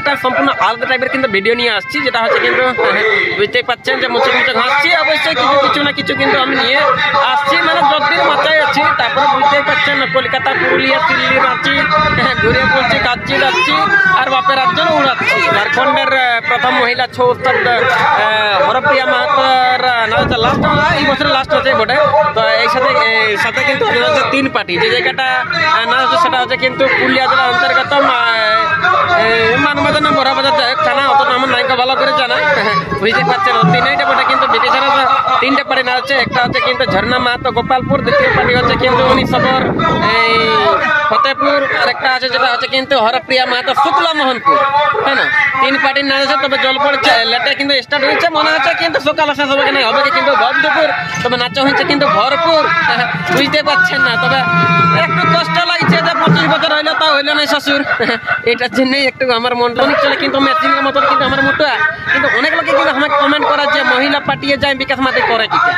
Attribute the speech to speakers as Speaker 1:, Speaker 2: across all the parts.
Speaker 1: একটা সম্পূর্ণ আলাদা টাইপের কিন্তু ভিডিও নিয়ে আসছি যেটা হচ্ছে কিন্তু হ্যাঁ, বুঝতেই পাচ্ছেন যে মুছে মুছে ঘাসছি অবশ্যই কিছু কিছু না কিছু কিন্তু আমি নিয়ে আসছি মানে যতদিন মাথায় আছি তারপরে বুঝতেই পারছেন কলকাতা পুরুলিয়া দিল্লি রাঁচি হ্যাঁ, ঘুরে বলছি কাচ্ছি যাচ্ছি আর বাপের রাজ্য উড়াচ্ছি। ঝাড়খণ্ডের প্রথম মহিলা ছৌ আহ, হরপ্রিয়া মাহাতোর না লাস্ট এই বছরের লাস্ট আছে বটে। তো এই সাথে সাথে কিন্তু হচ্ছে তিন পার্টি। যে জায়গাটা না হচ্ছে সেটা হচ্ছে কিন্তু পুরুলিয়া জেলার অন্তর্গত মানবাজার না বড়াবাজার থানা অত আমার নায়িকা ভালো করে জানা। বুঝতে পারছেন তিনটা পার্টি কিন্তু ব্রিটিশেরা তিনটে না হচ্ছে একটা হচ্ছে কিন্তু ঝর্ণা মাহাতো গোপালপুর, দ্বিতীয় পার্টি হচ্ছে কিন্তু উনিশবর এই ফতেপুর আর একটা আছে যেটা হচ্ছে কিন্তু হরপ্রিয়া মাহাতো, শুক্লা মোহনপুর হ্যাঁ না? তিন পার্টির নাচ আছে, তবে জল পড়ছে, লেটে কিন্তু স্টার্ট হয়েছে, মনে হচ্ছে কিন্তু সকাল শেষ হবে কিনা, হবে কিন্তু ভর দুপুর তবে নাচ হয়েছে কিন্তু ভরপুর বুঝতে পারছেন না, তবে একটু কষ্ট বছর হইল না শ্বশুর এটার জন্যই একটু আমার মনটা অনেক চলে, কিন্তু মেশিনের মতন কিন্তু আমার মোটা কিন্তু অনেক লোকে কিন্তু আমাকে কমেন্ট করা যে মহিলা পাঠিয়ে যায় বিকাশ মাতে করে কিটা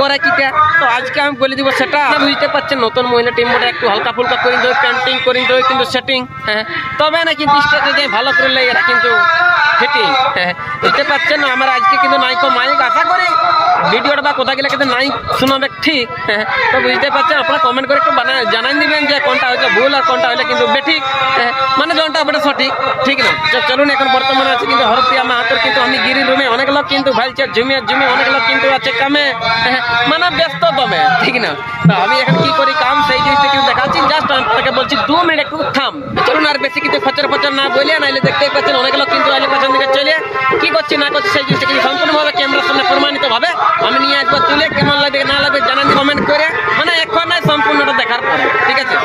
Speaker 1: করে কিটা তো আজকে আমি বলে দিব সেটা। বুঝতে পারছেন, নতুন মহিলা টিম বটে একটু হালকা ফুলকা করে দেবে পেন্টিং করে দেবে কিন্তু সেটিং তবে না, কিন্তু স্টেজে ভালো করে লেগে এরা কিন্তু ফিটিং বুঝতে পারছেন, আমার আজকে কিন্তু নাইকো মাইক আশা করি ভিডিওটা বা কোথা গেলে কিন্তু নাই শোনাবে ঠিক। তো বুঝতে পারছেন, আপনারা কমেন্ট করে একটু বানা জানাই দিবেন যে কোনটা হচ্ছে ভুল আর কোনটা হলে কিন্তু বেঠিক মানে কোনটা ওটা সঠিক, ঠিক না? চলুন এখন বর্তমানে আছে কিন্তু হরপ্রিয়া মাহাতোর কিন্তু আমি গিরি রুমে অনেক লোক কিন্তু ভাইছে ঝুমিয়ে ঝুমে অনেক লোক কিন্তু আছে কামে মানে ব্যস্ত তবে ঠিক না? তো আমি এখন কি করি, কাম সেই জিনিসটা কিন্তু দেখাচ্ছি জাস্ট আপনাকে বলছি, দু মিনিট একটু থাম। চলুন আর বেশি কিছু খচর ফচর না বলে নাইলে দেখতেই পাচ্ছেন অনেক লোক কিন্তু আইলে পেছন দিকে চলে কি করছে, না করছে সেই জিনিসটা কিন্তু সম্পূর্ণভাবে ক্যামেরার সামনে প্রমাণিত ভাবে আমি নিয়ে একবার তুলে, কেমন লাগবে না লাগবে জানান কমেন্ট করে মানে এখন সম্পূর্ণটা দেখার পরে, ঠিক আছে?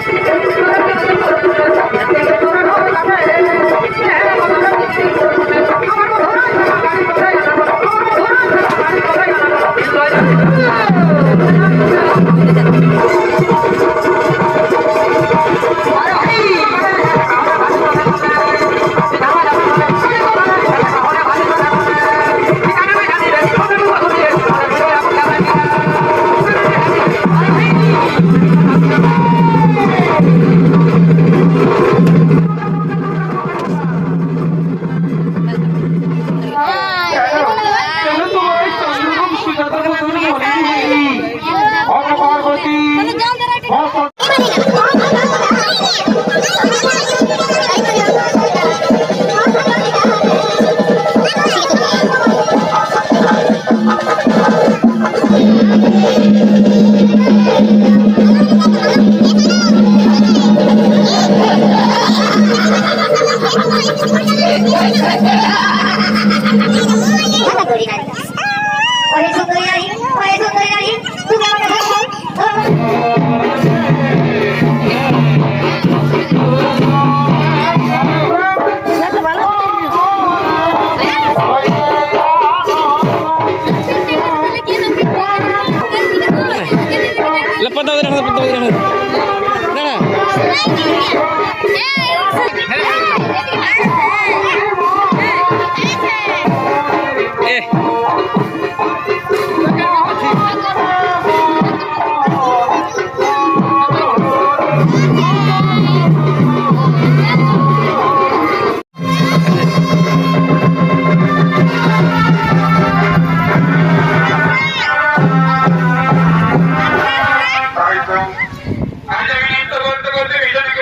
Speaker 1: Thank you.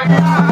Speaker 1: Yeah.